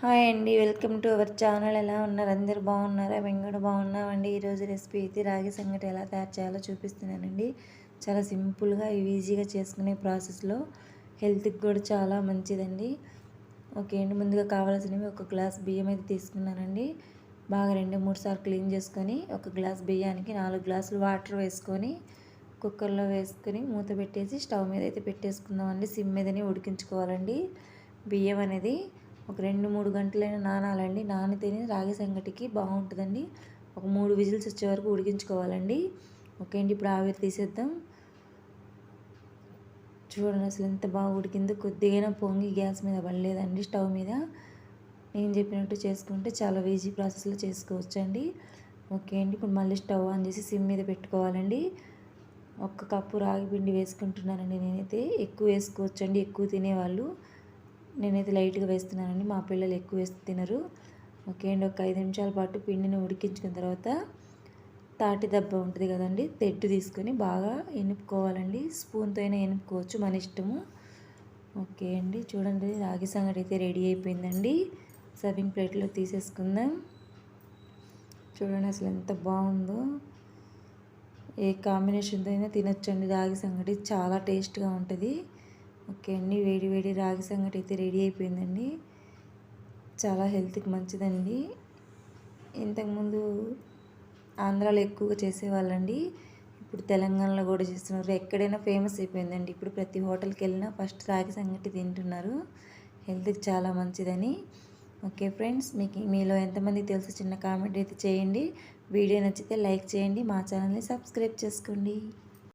Hi అండి welcome to our channel. ఎలా ఉన్నారు? అందరు బాగున్నారా? మేము కూడా బాగున్నామండి. ఈరోజు రెసిపీ అయితే రాగి సంగటి ఎలా తయారు చేయాలో చూపిస్తున్నానండి. చాలా సింపుల్గా ఈజీగా చేసుకునే ప్రాసెస్లో హెల్త్కి కూడా చాలా మంచిదండి. ఓకే అండి ముందుగా కావాల్సినవి ఒక గ్లాస్ బియ్యం అయితే తీసుకున్నానండి. బాగా రెండు మూడు సార్లు క్లీన్ చేసుకొని ఒక గ్లాస్ బియ్యానికి నాలుగు గ్లాసులు వాటర్ వేసుకొని కుక్కర్లో వేసుకొని మూత పెట్టేసి స్టవ్ మీద అయితే పెట్టేసుకుందామండి. సిమ్ మీదనే ఉడికించుకోవాలండి. బియ్యం అనేది ఒక రెండు మూడు గంటలైనా నానాలండి. నానితేనే రాగి సంగటికి బాగుంటుందండి. ఒక మూడు విజిల్స్ వచ్చే వరకు ఉడికించుకోవాలండి. ఓకే అండి ఇప్పుడు ఆవిరి తీసేద్దాం. చూడండి అసలు ఎంత బాగా ఉడికిందో. కొద్దిగా పొంగి గ్యాస్ మీద పడలేదండి స్టవ్ మీద. నేను చెప్పినట్టు చేసుకుంటే చాలా ఈజీ ప్రాసెస్లో చేసుకోవచ్చు అండి ఓకే అండి ఇప్పుడు మళ్ళీ స్టవ్ ఆన్ చేసి సిమ్ మీద పెట్టుకోవాలండి. ఒక్క కప్పు రాగి పిండి వేసుకుంటున్నానండి నేనైతే. ఎక్కువ వేసుకోవచ్చండి ఎక్కువ తినేవాళ్ళు. నేనైతే లైట్గా వేస్తున్నానండి. మా పిల్లలు ఎక్కువ వేసి తినరు. ఓకే అండి ఒక ఐదు నిమిషాల పాటు పిండిని ఉడికించుకున్న తర్వాత తాటి దెబ్బ ఉంటుంది కదండి తెట్టు తీసుకొని బాగా ఎనుపుకోవాలండి. స్పూన్తో అయినా ఎనుపుకోవచ్చు మన ఇష్టము. ఓకే అండి చూడండి రాగి సంగటి అయితే రెడీ అయిపోయిందండి. సర్వింగ్ ప్లేట్లో తీసేసుకుందాం. చూడండి అసలు ఎంత బాగుందో. ఏ కాంబినేషన్తో అయినా తినొచ్చండి రాగి సంగటి చాలా టేస్ట్గా ఉంటుంది. ఓకే అండి. వేడి వేడి రాగి సంగటి అయితే రెడీ అయిపోయిందండి. చాలా హెల్త్కి మంచిదండి. ఇంతకుముందు ఆంధ్రాలో ఎక్కువగా చేసేవాళ్ళండి. ఇప్పుడు తెలంగాణలో కూడా చేస్తున్నారు. ఎక్కడైనా ఫేమస్ అయిపోయిందండి. ఇప్పుడు ప్రతి హోటల్కి వెళ్ళినా ఫస్ట్ రాగి సంగటి తింటున్నారు. హెల్త్కి చాలా మంచిదని. ఓకే ఫ్రెండ్స్ మీకు మీలో ఎంతమంది తెలుసు చిన్న కామెంట్ అయితే చేయండి. వీడియో నచ్చితే లైక్ చేయండి. మా ఛానల్ని సబ్స్క్రైబ్ చేసుకోండి.